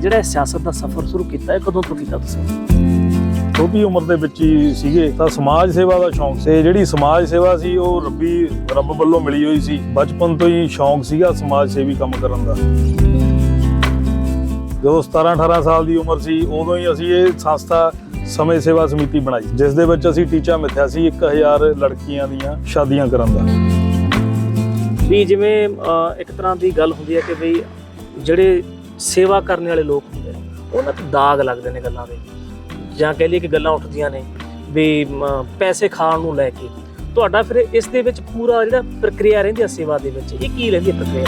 ਜਿਹੜਾ ਸਿਆਸਤ ਦਾ ਸਫ਼ਰ ਸ਼ੁਰੂ ਕੀਤਾ ਹੈ ਕਦੋਂ ਤੋਂ ਕੀਤਾ ਤੁਸੀਂ? ਛੋਟੀ ਉਮਰ ਦੇ ਵਿੱਚ ਹੀ ਸੀਗੇ। ਤਾਂ ਸਮਾਜ ਸੇਵਾ ਦਾ ਸ਼ੌਂਕ ਸੀ। ਜਿਹੜੀ ਸਮਾਜ ਸੇਵਾ ਸੀ ਉਹ ਰੱਬੀ ਰੱਬ ਵੱਲੋਂ ਮਿਲੀ ਹੋਈ ਸੀ। ਬਚਪਨ ਤੋਂ ਹੀ ਸ਼ੌਂਕ ਸੀਗਾ ਸਮਾਜ ਸੇਵੀ ਕੰਮ ਕਰਨ ਦਾ। ਜਦੋਂ 17 18 ਸਾਲ ਦੀ ਉਮਰ ਸੀ ਉਦੋਂ ਹੀ ਅਸੀਂ ਇਹ ਸੰਸਥਾ ਸਮੇਂ ਸੇਵਾ ਸਮਿਤੀ ਬਣਾਈ। ਜਿਸ ਦੇ ਵਿੱਚ ਅਸੀਂ ਟੀਚਾ ਮਿੱਥਿਆ ਸੀ 1000 ਲੜਕੀਆਂ ਦੀਆਂ ਸ਼ਾਦੀਆਂ ਕਰਨ ਦਾ। ਵੀ ਜਿਵੇਂ ਇੱਕ ਤਰ੍ਹਾਂ ਦੀ ਗੱਲ ਹੁੰਦੀ ਹੈ ਕਿ ਵੀ ਜਿਹੜੇ ਸੇਵਾ ਕਰਨ ਵਾਲੇ ਲੋਕ ਹੁੰਦੇ ਨੇ, ਉਹਨਾਂ ਤੇ ਦਾਗ ਲੱਗਦੇ ਨੇ ਗੱਲਾਂ ਦੇ। ਜਾਂ ਕਹਿ ਲਈਏ ਕਿ ਗੱਲਾਂ ਉੱਠਦੀਆਂ ਨੇ, ਵੀ ਪੈਸੇ ਖਾਣ ਨੂੰ ਲੈ ਕੇ। ਤੁਹਾਡਾ ਫਿਰ ਇਸ ਦੇ ਵਿੱਚ ਪੂਰਾ ਜਿਹੜਾ ਪ੍ਰਕਿਰਿਆ ਰਹਿੰਦੀ ਹੈ ਸੇਵਾ ਦੇ ਵਿੱਚ, ਇਹ ਕੀ ਰਹਿੰਦੀ ਹੈ ਪ੍ਰਕਿਰਿਆ?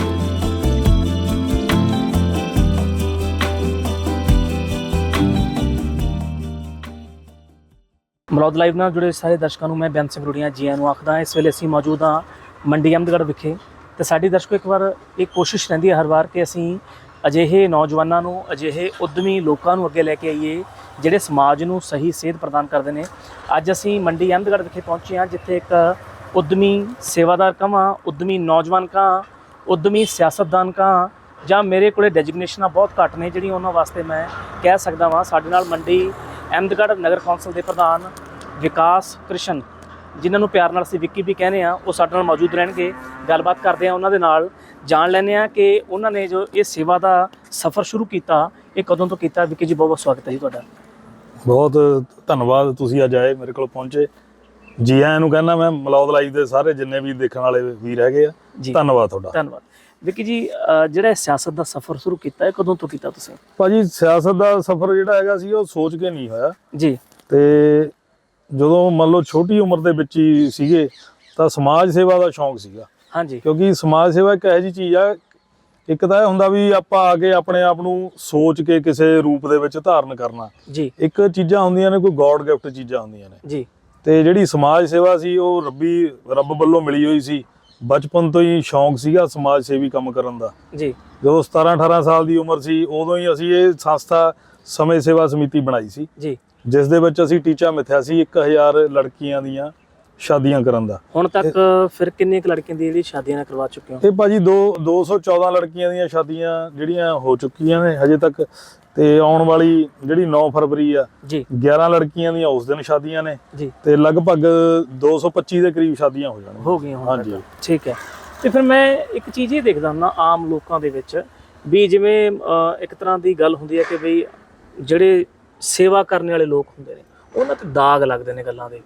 ਮਲੌਦ ਲਾਈਵ ਨਾਲ ਜੁੜੇ ਸਾਰੇ ਦਰਸ਼ਕਾਂ ਨੂੰ ਮੈਂ ਬੇਅੰਤ ਸਿੰਘ ਰੁੜੀਆਂ ਜੀ ਨੂੰ ਆਖਦਾ ਇਸ ਵੇਲੇ ਅਸੀਂ ਮੌਜੂਦ ਹਾਂ ਮੰਡੀ ਅਹਿਮਦਗੜ੍ਹ ਵਿਖੇ। ਤੇ ਸਾਡੀ ਦਰਸ਼ਕੋ ਇੱਕ ਵਾਰ ਇਹ ਕੋਸ਼ਿਸ਼ ਰਹਿੰਦੀ ਹੈ ਹਰ ਵਾਰ ਕਿ ਅਸੀਂ ਅਜਿਹੇ ਨੌਜਵਾਨਾਂ ਨੂੰ, ਅਜਿਹੇ ਉਦਮੀ ਲੋਕਾਂ ਨੂੰ ਅੱਗੇ ਲੈ ਕੇ ਆਈਏ, ਜਿਹੜੇ ਸਮਾਜ ਨੂੰ ਸਹੀ ਸੇਧ ਪ੍ਰਦਾਨ ਕਰਦੇ ਨੇ। ਅੱਜ ਅਸੀਂ ਮੰਡੀ ਅਹਿਮਦਗੜ੍ਹ ਵਿਖੇ ਪਹੁੰਚੇ ਹਾਂ, ਜਿੱਥੇ ਇੱਕ ਉਦਮੀ ਸੇਵਾਦਾਰ ਕਹਾਂ ਉਦਮੀ ਨੌਜਵਾਨ ਕਾਂ ਉਦਮੀ ਸਿਆਸਤਦਾਨ ਕਾਂ ਜਾਂ ਮੇਰੇ ਕੋਲੇ ਡੈਜਿਗਨੇਸ਼ਨਾਂ ਬਹੁਤ ਘੱਟ ਨੇ, ਜਿਹੜੀਆਂ ਉਹਨਾਂ ਵਾਸਤੇ ਮੈਂ ਕਹਿ ਸਕਦਾ ਵਾਂ। ਸਾਡੇ ਨਾਲ ਮੰਡੀ ਅਹਿਮਦਗੜ੍ਹ ਨਗਰ ਕੌਂਸਲ ਦੇ ਪ੍ਰਧਾਨ ਵਿਕਾਸ ਕ੍ਰਿਸ਼ਨ ਜਿਨ੍ਹਾਂ ਨੂੰ ਪਿਆਰ ਨਾਲ ਅਸੀਂ ਵਿੱਕੀ ਵੀ ਕਹਿੰਦੇ ਆ ਉਹ ਸਾਡੇ ਨਾਲ ਮੌਜੂਦ ਰਹਿਣਗੇ। ਗੱਲਬਾਤ ਕਰਦੇ ਆ ਉਹਨਾਂ ਦੇ ਨਾਲ। ਜਾਣ ਲੈਂਦੇ ਆ ਕਿ ਉਹਨਾਂ ਨੇ ਜੋ ਇਹ ਸੇਵਾ ਦਾ ਸਫ਼ਰ ਸ਼ੁਰੂ ਕੀਤਾ ਇਹ ਕਦੋਂ ਤੋਂ ਕੀਤਾ? ਵਿੱਕੀ ਜੀ ਬਹੁਤ ਬਹੁਤ ਸਵਾਗਤ ਹੈ ਜੀ ਤੁਹਾਡਾ। ਬਹੁਤ ਧੰਨਵਾਦ ਤੁਸੀਂ ਅੱਜ ਆਏ ਮੇਰੇ ਕੋਲ ਪਹੁੰਚੇ। ਜੀ ਆਇਆਂ ਨੂੰ ਕਹਿੰਦਾ ਮੈਂ ਮਲੌਦ ਲਾਈਵ ਦੇ ਸਾਰੇ ਜਿੰਨੇ ਵੀ ਦੇਖਣ ਵਾਲੇ ਵੀਰ ਹੈਗੇ ਆ ਧੰਨਵਾਦ ਤੁਹਾਡਾ। ਧੰਨਵਾਦ। ਵਿੱਕੀ ਜੀ ਜਿਹੜਾ ਸਿਆਸਤ ਦਾ ਸਫ਼ਰ ਸ਼ੁਰੂ ਕੀਤਾ ਇਹ ਕਦੋਂ ਤੋਂ ਕੀਤਾ ਤੁਸੀਂ? ਭਾਜੀ ਸਿਆਸਤ ਦਾ ਸਫ਼ਰ ਜਿਹੜਾ ਹੈਗਾ ਸੀ ਉਹ ਸੋਚ ਕੇ ਨਹੀਂ ਹੋਇਆ। ਜੀ। ਤੇ ਜਦੋਂ ਮੰਨ ਲਓ ਛੋਟੀ ਉਮਰ ਦੇ ਵਿੱਚ ਹੀ ਸੀਗੇ ਤਾਂ ਸਮਾਜ ਸੇਵਾ ਦਾ ਸ਼ੌਂਕ ਸੀਗਾ। ਹਾਂਜੀ। ਕਿਉਂਕਿ ਸਮਾਜ ਸੇਵਾ ਇੱਕ ਇਹੋ ਚੀਜ਼ ਆ ਇੱਕ ਤਾਂ ਇਹ ਹੁੰਦਾ ਵੀ ਆਪਾਂ ਆ ਕੇ ਆਪਣੇ ਆਪ ਨੂੰ ਸੋਚ ਕੇ ਕਿਸੇ ਰੂਪ ਦੇ ਵਿੱਚ ਧਾਰਨ ਕਰਨਾ। ਜੀ। ਇੱਕ ਚੀਜ਼ਾਂ ਹੁੰਦੀਆਂ ਨੇ ਕੋਈ ਗੋਡ ਗਿਫਟ ਚੀਜ਼ਾਂ ਹੁੰਦੀਆਂ ਨੇ। ਜੀ। ਤੇ ਜਿਹੜੀ ਸਮਾਜ ਸੇਵਾ ਸੀ ਉਹ ਰੱਬੀ ਰੱਬ ਵੱਲੋਂ ਮਿਲੀ ਹੋਈ ਸੀ। ਬਚਪਨ ਤੋਂ ਹੀ ਸ਼ੌਂਕ ਸੀਗਾ ਸਮਾਜ ਸੇਵੀ ਕੰਮ ਕਰਨ ਦਾ। ਜੀ। ਜਦੋਂ 17 18 ਸਾਲ ਦੀ ਉਮਰ ਸੀ ਉਦੋਂ ਹੀ ਅਸੀਂ ਇਹ ਸੰਸਥਾ ਸਮੇਂ ਸੇਵਾ ਸਮਿਤੀ ਬਣਾਈ ਸੀ। ਜੀ। ਜਿਸ ਦੇ ਵਿੱਚ ਅਸੀਂ ਟੀਚਾ ਮਿੱਥਿਆ ਸੀ 1000 ਲੜਕੀਆਂ ਦੀਆਂ ਸ਼ਾਦੀਆਂ ਕਰਨ ਦਾ। ਹੁਣ ਤੱਕ ਫਿਰ ਕਿੰਨੇ ਕੁ ਲੜਕੀਆਂ ਦੀ ਜਿਹੜੀ ਸ਼ਾਦੀਆਂ ਨਾਲ ਕਰਵਾ ਚੁੱਕੇ ਹੋ? ਇਹ ਭਾਜੀ ਦੋ 214 ਲੜਕੀਆਂ ਦੀਆਂ ਸ਼ਾਦੀਆਂ ਜਿਹੜੀਆਂ ਹੋ ਚੁੱਕੀਆਂ ਨੇ ਹਜੇ ਤੱਕ। ਤੇ ਆਉਣ ਵਾਲੀ ਜਿਹੜੀ 9 ਫਰਵਰੀ ਆ ਜੀ। 11 ਲੜਕੀਆਂ ਦੀਆਂ ਉਸ ਦਿਨ ਸ਼ਾਦੀਆਂ ਨੇ। ਜੀ। ਤੇ ਲਗਭਗ 225 ਦੇ ਕਰੀਬ ਸ਼ਾਦੀਆਂ ਹੋ ਜਾਣਗੀਆਂ। ਹੋ ਗਈਆਂ ਹਾਂਜੀ। ਠੀਕ ਹੈ। ਤੇ ਫਿਰ ਮੈਂ ਇੱਕ ਚੀਜ਼ ਇਹ ਦੇਖਦਾ ਹੁੰਦਾ ਆਮ ਲੋਕਾਂ ਦੇ ਵਿੱਚ ਵੀ ਜਿਵੇਂ ਇੱਕ ਤਰ੍ਹਾਂ ਦੀ ਗੱਲ ਹੁੰਦੀ ਹੈ ਕਿ ਵੀ ਜਿਹੜੇ ਸੇਵਾ ਕਰਨ ਵਾਲੇ ਲੋਕ ਹੁੰਦੇ ਨੇ। ਉਹਨਾਂ ਤੇ ਦਾਗ ਲੱਗਦੇ ਨੇ ਗੱਲਾਂ ਦੇ।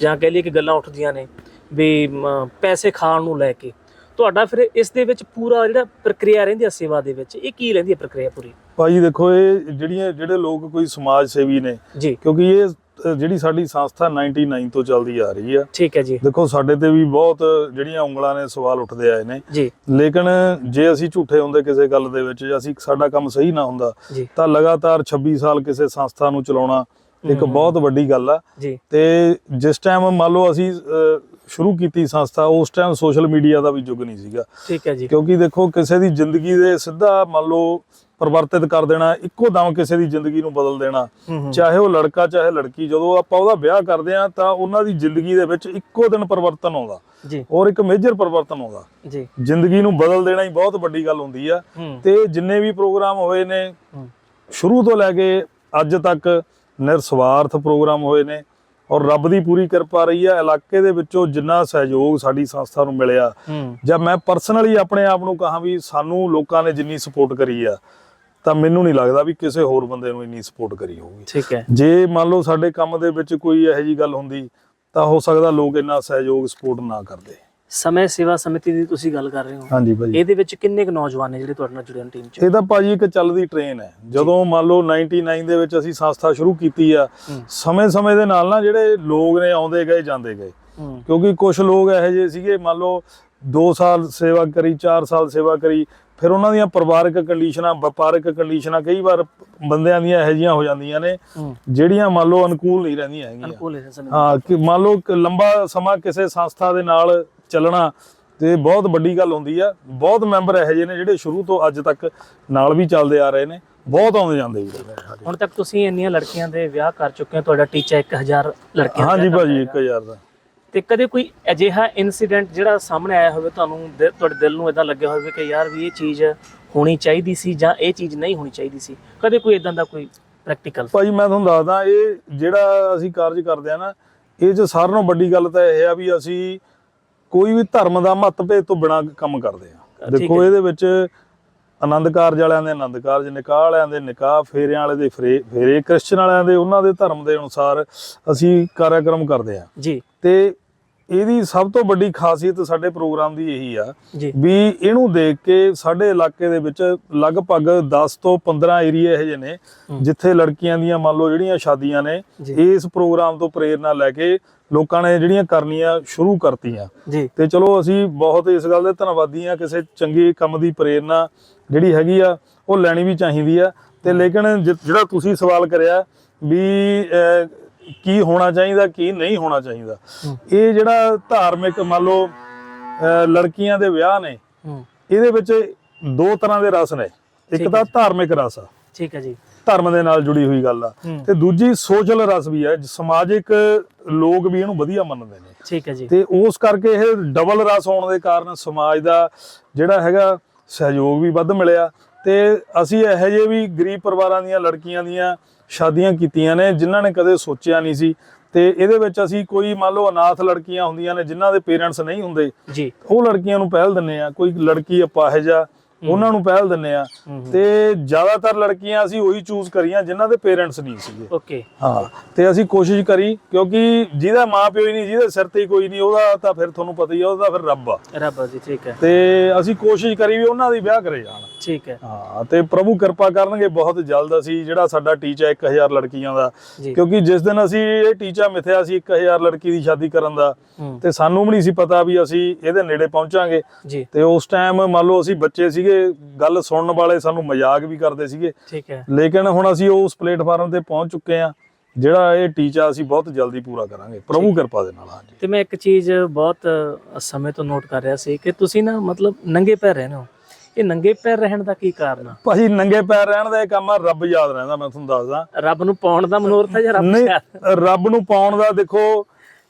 ਜਾਂ ਕਹਿ ਲਈਏ ਕਿ ਗੱਲਾਂ ਉੱਠਦੀਆਂ ਨੇ ਵੀ ਪੈਸੇ ਖਾਣ ਨੂੰ ਲੈ ਕੇ। ਤੁਹਾਡਾ ਫਿਰ ਇਸ ਦੇ ਵਿੱਚ ਪੂਰਾ ਜਿਹੜਾ ਪ੍ਰਕਿਰਿਆ ਰਹਿੰਦੀ ਹੈ ਸੇਵਾ ਦੇ ਵਿੱਚ ਇਹ ਕੀ ਰਹਿੰਦੀ ਹੈ ਪ੍ਰਕਿਰਿਆ ਪੂਰੀ? ਭਾਜੀ ਦੇਖੋ ਇਹ ਜਿਹੜੀਆਂ ਜਿਹੜੇ ਲੋਕ ਕੋਈ ਸਮਾਜ ਸੇਵੀ ਨੇ ਕਿਉਂਕਿ ਇਹ ਜਿਹੜੀ ਸਾਡੀ ਸੰਸਥਾ 99 ਤੋਂ ਚੱਲਦੀ ਆ ਰਹੀ ਆ। ਠੀਕ ਹੈ ਜੀ। ਦੇਖੋ ਸਾਡੇ ਤੇ ਵੀ ਬਹੁਤ ਜਿਹੜੀਆਂ ਉਂਗਲਾਂ ਨੇ ਸਵਾਲ ਉੱਠਦੇ ਆਏ ਨੇ। ਜੀ। ਲੇਕਿਨ ਜੇ ਅਸੀਂ ਝੂਠੇ ਹੁੰਦੇ ਕਿਸੇ ਗੱਲ ਦੇ ਵਿੱਚ ਜਾਂ ਅਸੀਂ ਸਾਡਾ ਕੰਮ ਸਹੀ ਨਾ ਹੁੰਦਾ ਤਾਂ ਲਗਾਤਾਰ 26 ਸਾਲ ਕਿਸੇ ਸੰਸਥਾ ਨੂੰ ਚਲਾਉਣਾ ਇੱਕ। ਬਹੁਤ ਵੱਡੀ ਗੱਲ ਆ। ਤੇ ਜਿਸ ਟਾਈਮ ਮੰਨ ਲਓ ਅਸੀਂ ਸ਼ੁਰੂ ਕੀਤੀ ਸੰਸਥਾ ਉਸ ਟਾਈਮ ਸੋਸ਼ਲ ਮੀਡੀਆ ਦਾ ਵੀ ਯੁੱਗ ਨਹੀਂ ਸੀਗਾ। ਠੀਕ ਹੈ ਜੀ। ਕਿਉਂਕਿ ਦੇਖੋ ਕਿਸੇ ਦੀ ਜ਼ਿੰਦਗੀ ਦੇ ਸਿੱਧਾ ਮੰਨ ਲਓ ਪਰਿਵਰਤਿਤ ਕਰ ਦੇਣਾ ਇੱਕੋ ਦਮ ਕਿਸੇ ਦੀ ਜ਼ਿੰਦਗੀ ਨੂੰ ਬਦਲ ਦੇਣਾ। ਚਾਹੇ ਉਹ ਲੜਕਾ ਚਾਹੇ ਲੜਕੀ ਜਦੋਂ ਆਪਾਂ ਉਹਦਾ ਵਿਆਹ ਕਰਦੇ ਆ ਤਾਂ ਉਹਨਾਂ ਦੀ ਜ਼ਿੰਦਗੀ ਦੇ ਵਿੱਚ ਇੱਕੋ ਦਿਨ ਪਰਿਵਰਤਨ ਆਉਂਦਾ। ਜੀ। ਔਰ ਇੱਕ ਮੇਜਰ ਪਰਿਵਰਤਨ ਆਉਂਦਾ। ਜੀ। ਜ਼ਿੰਦਗੀ ਨੂੰ ਬਦਲ ਦੇਣਾ ਹੀ ਬਹੁਤ ਵੱਡੀ ਗੱਲ ਹੁੰਦੀ ਆ। ਤੇ ਜਿੰਨੇ ਵੀ ਪ੍ਰੋਗਰਾਮ ਹੋਏ ਨੇ। ਸ਼ੁਰੂ ਤੋਂ ਲੈ ਕੇ ਅੱਜ ਤੱਕ ਨਿਰਸਵਾਰਥ ਪ੍ਰੋਗਰਾਮ ਹੋਏ ਨੇ ਔਰ ਰੱਬ ਦੀ ਪੂਰੀ ਕਿਰਪਾ ਰਹੀ ਆ ਇਲਾਕੇ ਦੇ ਵਿੱਚੋਂ ਜਿੰਨਾ ਸਹਿਯੋਗ ਸਾਡੀ ਸੰਸਥਾ ਨੂੰ ਮਿਲਿਆ। ਜਾਂ ਮੈਂ ਪਰਸਨਲੀ ਆਪਣੇ ਆਪ ਨੂੰ ਕਹਾਂ ਵੀ ਸਾਨੂੰ ਲੋਕਾਂ ਨੇ ਜਿੰਨੀ ਸਪੋਰਟ ਕਰੀ ਆ। ਤਾਂ ਮੈਨੂੰ ਨਹੀਂ ਲੱਗਦਾ ਵੀ ਕਿਸੇ ਹੋਰ ਬੰਦੇ ਨੂੰ ਇੰਨੀ ਸਪੋਰਟ ਕਰੀ ਹੋਊਗੀ। ਠੀਕ ਹੈ। ਜੇ ਮੰਨ ਲਓ ਸਾਡੇ ਕੰਮ ਦੇ ਵਿੱਚ ਕੋਈ ਇਹੋ ਜੀ ਗੱਲ ਹੁੰਦੀ ਤਾਂ ਹੋ ਸਕਦਾ ਲੋਕ ਇੰਨਾ ਸਹਿਯੋਗ ਸਪੋਰਟ ਨਾ ਕਰਦੇ। ਸਮੇਂ ਸੇਵਾ ਸਮਿਤੀ ਦੀ ਤੁਸੀਂ ਗੱਲ ਕਰ ਰਹੇ ਹੋ। ਹਾਂਜੀ ਭਾਜੀ। ਇਹਦੇ ਵਿੱਚ ਕਿੰਨੇ ਕੁ ਨੌਜਵਾਨ ਨੇ ਜਿਹੜੇ ਤੁਹਾਡੇ ਨਾਲ ਜੁੜੇ ਹਨ ਟੀਮ 'ਚ? ਇਹ ਤਾਂ ਭਾਜੀ ਇੱਕ ਚੱਲਦੀ ਟ੍ਰੇਨ ਹੈ। ਜਦੋਂ ਮੰਨ ਲਓ 99 ਦੇ ਵਿੱਚ ਅਸੀਂ ਸੰਸਥਾ ਸ਼ੁਰੂ ਕੀਤੀ ਆ। ਸਮੇਂ-ਸਮੇਂ ਦੇ ਨਾਲ ਨਾ ਜਿਹੜੇ ਲੋਕ ਨੇ ਆਉਂਦੇ ਗਏ ਜਾਂਦੇ ਗਏ। ਕਿਉਂਕਿ ਕੁਝ ਲੋਕ ਇਹੋ ਜਿਹੇ ਸੀਗੇ ਮੰਨ ਲਓ 2 ਸਾਲ ਸੇਵਾ ਕਰੀ 4 ਸਾਲ ਸੇਵਾ ਕਰੀ ਫਿਰ ਉਹਨਾਂ ਦੀਆਂ ਪਰਿਵਾਰਕ ਕੰਡੀਸ਼ਨਾਂ ਵਪਾਰਕ ਕੰਡੀਸ਼ਨਾਂ ਕਈ ਵਾਰ ਬੰਦਿਆਂ ਦੀਆਂ ਇਹੋ ਜਿਹੀਆਂ ਹੋ ਜਾਂਦੀਆਂ ਨੇ ਜਿਹੜੀਆਂ ਮੰਨ ਲਓ ਅਨੁਕੂਲ ਨਹੀਂ ਰਹਿੰਦੀਆਂ ਹੈਗੀਆਂ। ਅਨੁਕੂਲ ਹੈ ਕਿ ਮੰਨ ਲਓ ਲੰਬਾ ਸਮਾਂ ਕਿਸੇ ਸੰਸਥਾ ਦੇ ਨਾਲ ਚੱਲਣਾ ਤੇ ਬਹੁਤ ਵੱਡੀ ਗੱਲ ਹੁੰਦੀ ਆ। ਬਹੁਤ ਮੈਂਬਰ ਇਹੋ ਜਿਹੇ ਨੇ ਜਿਹੜੇ ਸ਼ੁਰੂ ਤੋਂ ਅੱਜ ਤੱਕ ਨਾਲ ਵੀ ਚੱਲਦੇ ਆ ਰਹੇ ਨੇ। ਬਹੁਤ ਆਉਂਦੇ ਜਾਂਦੇ ਵੀ। ਹੁਣ ਤੱਕ ਤੁਸੀਂ ਇੰਨੀਆਂ ਲੜਕੀਆਂ ਦੇ ਵਿਆਹ ਕਰ ਚੁੱਕੇ ਹੋ ਤੁਹਾਡਾ ਟੀਚਾ 1000 ਲੜਕੀਆਂ ਹਾਂਜੀ ਭਾਜੀ ਕਰਨਾ 1000 ਦਾ। ਤੇ ਕਦੇ ਕੋਈ ਅਜਿਹਾ ਇਨਸੀਡੈਂਟ ਜਿਹੜਾ ਸਾਹਮਣੇ ਆਇਆ ਹੋਵੇ ਤੁਹਾਨੂੰ ਦਿ- ਤੁਹਾਡੇ ਦਿਲ ਨੂੰ ਇਦਾਂ ਲੱਗਿਆ ਹੋਵੇ ਕਿ ਯਾਰ ਵੀ ਇਹ ਚੀਜ਼ ਹੋਣੀ ਚਾਹੀਦੀ ਸੀ ਜਾਂ ਇਹ ਚੀਜ਼ ਨਹੀਂ ਹੋਣੀ ਚਾਹੀਦੀ ਸੀ। ਕਦੇ ਕੋਈ ਇਦਾਂ ਦਾ ਕੋਈ ਪ੍ਰੈਕਟੀਕਲ ਭਾਜੀ ਮੈਂ ਤੁਹਾਨੂੰ ਦੱਸਦਾ ਇਹ ਜਿਹੜਾ ਅਸੀਂ ਕਾਰਜ ਕਰਦੇ ਆ ਨਾ ਇਹ 'ਚ ਸਾਰਿਆਂ ਨਾਲੋਂ ਵੱਡੀ ਗੱਲ ਤਾਂ ਇਹ ਆ ਵੀ ਅਸੀਂ ਕੋਈ ਵੀ ਧਰਮ ਦਾ ਮਤਭੇਦ ਤੋਂ ਬਿਨਾਂ ਕੰਮ ਕਰਦੇ ਆ। ਠੀਕ ਦੇਖੋ। ਇਹਦੇ ਵਿੱਚ ਆਨੰਦ ਕਾਰਜ ਵਾਲਿਆਂ ਦੇ ਆਨੰਦ ਕਾਰਜ ਨਿਕਾਹ ਵਾਲਿਆਂ ਦੇ ਨਿਕਾਹ ਫੇਰਿਆਂ ਵਾਲੇ ਦੇ ਫਰੇ- ਫੇਰੇ ਕ੍ਰਿਸਚਨ ਵਾਲਿਆਂ ਦੇ ਉਹਨਾਂ ਦੇ ਧਰਮ ਦੇ ਅਨੁਸਾਰ ਅਸੀਂ ਕਾਰਿਆਕਰਮ ਕਰਦੇ ਆ। ਜੀ। ਤੇ ਇਹਦੀ ਸਭ ਤੋਂ ਵੱਡੀ ਖਾਸੀਅਤ ਸਾਡੇ ਪ੍ਰੋਗਰਾਮ ਦੀ ਇਹੀ ਆ ਵੀ ਇਹਨੂੰ ਦੇਖ ਕੇ ਸਾਡੇ ਇਲਾਕੇ ਦੇ ਵਿੱਚ ਲਗਭਗ 10 ਤੋਂ 15 ਏਰੀਆ ਇਹੋ ਜਿਹੇ ਨੇ। ਜਿੱਥੇ ਲੜਕੀਆਂ ਦੀਆਂ ਮੰਨ ਲਓ ਜਿਹੜੀਆਂ ਸ਼ਾਦੀਆਂ ਨੇ ਇਸ ਪ੍ਰੋਗਰਾਮ ਤੋਂ ਪ੍ਰੇਰਣਾ ਲੈ ਕੇ ਲੋਕਾਂ ਨੇ ਜਿਹੜੀਆਂ ਕਰਨੀਆਂ ਸ਼ੁਰੂ ਕਰਤੀਆਂ। ਤੇ ਚਲੋ ਅਸੀਂ ਬਹੁਤ ਇਸ ਗੱਲ ਦੇ ਧੰਨਵਾਦੀ ਆ ਕਿਸੇ ਚੰਗੇ ਕੰਮ ਦੀ ਪ੍ਰੇਰਣਾ ਜਿਹੜੀ ਹੈਗੀ ਆ ਉਹ ਲੈਣੀ ਵੀ ਚਾਹੀਦੀ ਆ। ਤੇ ਲੇਕਿਨ ਜਿਹੜਾ ਤੁਸੀਂ ਸਵਾਲ ਕਰਿਆ ਵੀ ਕੀ ਹੋਣਾ ਚਾਹੀਦਾ ਕੀ ਨਹੀਂ ਹੋਣਾ ਚਾਹੀਦਾ। ਇਹ ਜਿਹੜਾ ਧਾਰਮਿਕ ਮੰਨ ਲਓ ਲੜਕੀਆਂ ਦੇ ਵਿਆਹ ਨੇ ਇਹਦੇ ਵਿੱਚ ਦੋ ਤਰ੍ਹਾਂ ਦੇ ਰਸ ਨੇ। ਇੱਕ ਤਾਂ ਧਾਰਮਿਕ ਰਸ ਆ। ਠੀਕ ਹੈ ਜੀ। ਧਰਮ ਦੇ ਨਾਲ ਜੁੜੀ ਹੋਈ ਗੱਲ ਆ। ਤੇ ਦੂਜੀ ਸੋਸ਼ਲ ਰਸ ਵੀ ਹੈ ਸਮਾਜਿਕ ਲੋਕ ਵੀ ਇਹਨੂੰ ਵਧੀਆ ਮੰਨਦੇ ਨੇ। ਠੀਕ ਹੈ ਜੀ। ਤੇ ਉਸ ਕਰਕੇ ਇਹ ਡਬਲ ਰਸ ਹੋਣ ਦੇ ਕਾਰਨ ਸਮਾਜ ਦਾ ਜਿਹੜਾ ਹੈਗਾ ਸਹਿਯੋਗ ਵੀ ਵੱਧ ਮਿਲਿਆ। ਤੇ ਅਸੀਂ ਇਹੋ ਜਿਹੇ ਵੀ ਗਰੀਬ ਪਰਿਵਾਰਾਂ ਦੀਆਂ ਲੜਕੀਆਂ ਦੀਆਂ ਸ਼ਾਦੀਆਂ ਕੀਤੀਆਂ ਨੇ ਜਿਨ੍ਹਾਂ ਨੇ ਕਦੇ ਸੋਚਿਆ ਨਹੀਂ ਸੀ। ਤੇ ਇਹਦੇ ਵਿੱਚ ਅਸੀਂ ਕੋਈ ਮੰਨ ਲਓ ਅਨਾਥ ਲੜਕੀਆਂ ਹੁੰਦੀਆਂ ਨੇ ਜਿਨ੍ਹਾਂ ਦੇ ਪੇਰੈਂਟਸ ਨਹੀਂ ਹੁੰਦੇ ਜੀ। ਉਹ ਲੜਕੀਆਂ ਨੂੰ ਪਹਿਲ ਦਿੰਨੇ ਆ ਕੋਈ ਲੜਕੀ ਅਪਾਹਿਜ ਆ ਉਹਨਾਂ ਨੂੰ ਪਹਿਲ ਦਿੰਨੇ ਆ। ਤੇ ਜ਼ਿਆਦਾਤਰ ਲੜਕੀਆਂ ਅਸੀਂ ਉਹੀ ਚੂਜ਼ ਕਰੀਆਂ ਜਿਨ੍ਹਾਂ ਦੇ ਪੇਰੈਂਟਸ ਨਹੀਂ ਸੀਗੇ। ਓਕੇ। ਹਾਂ ਤੇ ਅਸੀਂ ਕੋਸ਼ਿਸ਼ ਕਰੀ ਕਿਉਂਕਿ ਜਿਹਦਾ ਮਾਪਿਓ ਹੀ ਨਹੀਂ ਜਿਹਦੇ ਸਿਰ ਤੇ ਕੋਈ ਨਹੀਂ ਉਹਦਾ ਤਾਂ ਫਿਰ ਤੁਹਾਨੂੰ ਪਤਾ ਹੀ ਆ ਉਹਦਾ ਫਿਰ ਰੱਬ ਆ। ਰੱਬ ਜੀ ਠੀਕ ਹੈ। ਤੇ ਅਸੀਂ ਕੋਸ਼ਿਸ਼ ਕਰੀ ਵੀ ਉਹਨਾਂ ਦੀ ਵਿਆਹ ਕਰੇ ਜਾਣ। ਠੀਕ ਹੈ। ਹਾਂ ਤੇ ਪ੍ਰਭੂ ਕਿਰਪਾ ਕਰਨਗੇ ਬਹੁਤ ਜਲਦ। ਅਸੀਂ ਜਿਹੜਾ ਸਾਡਾ ਟੀਚਾ 1000 ਲੜਕੀਆਂ ਦਾ ਕਿਉਂਕਿ ਜਿਸ ਦਿਨ ਅਸੀਂ ਇਹ ਟੀਚਾ ਮਿਥਿਆ ਸੀ 1000 ਲੜਕੀ ਦੀ ਸ਼ਾਦੀ ਕਰਨ ਦਾ ਤੇ ਸਾਨੂੰ ਵੀ ਨਹੀਂ ਸੀ ਪਤਾ ਵੀ ਅਸੀਂ ਇਹਦੇ ਨੇੜੇ ਪਹੁੰਚਾਂਗੇ। ਤੇ ਉਸ ਟਾਈਮ ਮੰਨ ਲਓ ਅਸੀਂ ਬੱਚੇ ਸੀਗੇ ਗੱਲ ਸੁਣਨ ਵਾਲੇ ਸਾਨੂੰ ਮਜ਼ਾਕ ਵੀ ਕਰਦੇ ਸੀਗੇ। ਠੀਕ ਹੈ। ਲੇਕਿਨ ਹੁਣ ਅਸੀਂ ਉਸ ਪਲੇਟਫਾਰਮ ਤੇ ਪਹੁੰਚ ਚੁੱਕੇ ਆ ਜਿਹੜਾ ਇਹ ਟੀਚਾ ਅਸੀਂ ਬਹੁਤ ਜਲਦੀ ਪੂਰਾ ਕਰਾਂਗੇ। ਪ੍ਰਭੂ ਕਿਰਪਾ ਦੇ ਨਾਲ ਹਾਂਜੀ। ਤੇ ਮੈਂ ਇੱਕ ਚੀਜ਼ ਬਹੁਤ ਸਮੇਂ ਤੋਂ ਨੋਟ ਕਰ ਰਿਹਾ ਸੀ ਕਿ ਤੁਸੀਂ ਨਾ ਮਤਲਬ ਨੰਗੇ ਪੈਰ ਰਹਿੰਦੇ ਹੋ। ਇਹ ਨੰਗੇ ਪੈਰ ਰਹਿਣ ਦਾ ਕੀ ਕਾਰਨ ਆ? ਭਾਜੀ ਨੰਗੇ ਪੈਰ ਰਹਿਣ ਦਾ ਇਹ ਕੰਮ ਆ ਰੱਬ ਯਾਦ ਰਹਿੰਦਾ ਮੈਂ ਤੁਹਾਨੂੰ ਦੱਸਦਾ। ਰੱਬ ਨੂੰ ਪਾਉਣ ਦਾ ਮਨੋਰਥ ਹੈ ਜਾਂ ਰੱਬ ਨਹੀਂ? ਰੱਬ ਨੂੰ ਪਾਉਣ ਦਾ ਦੇਖੋ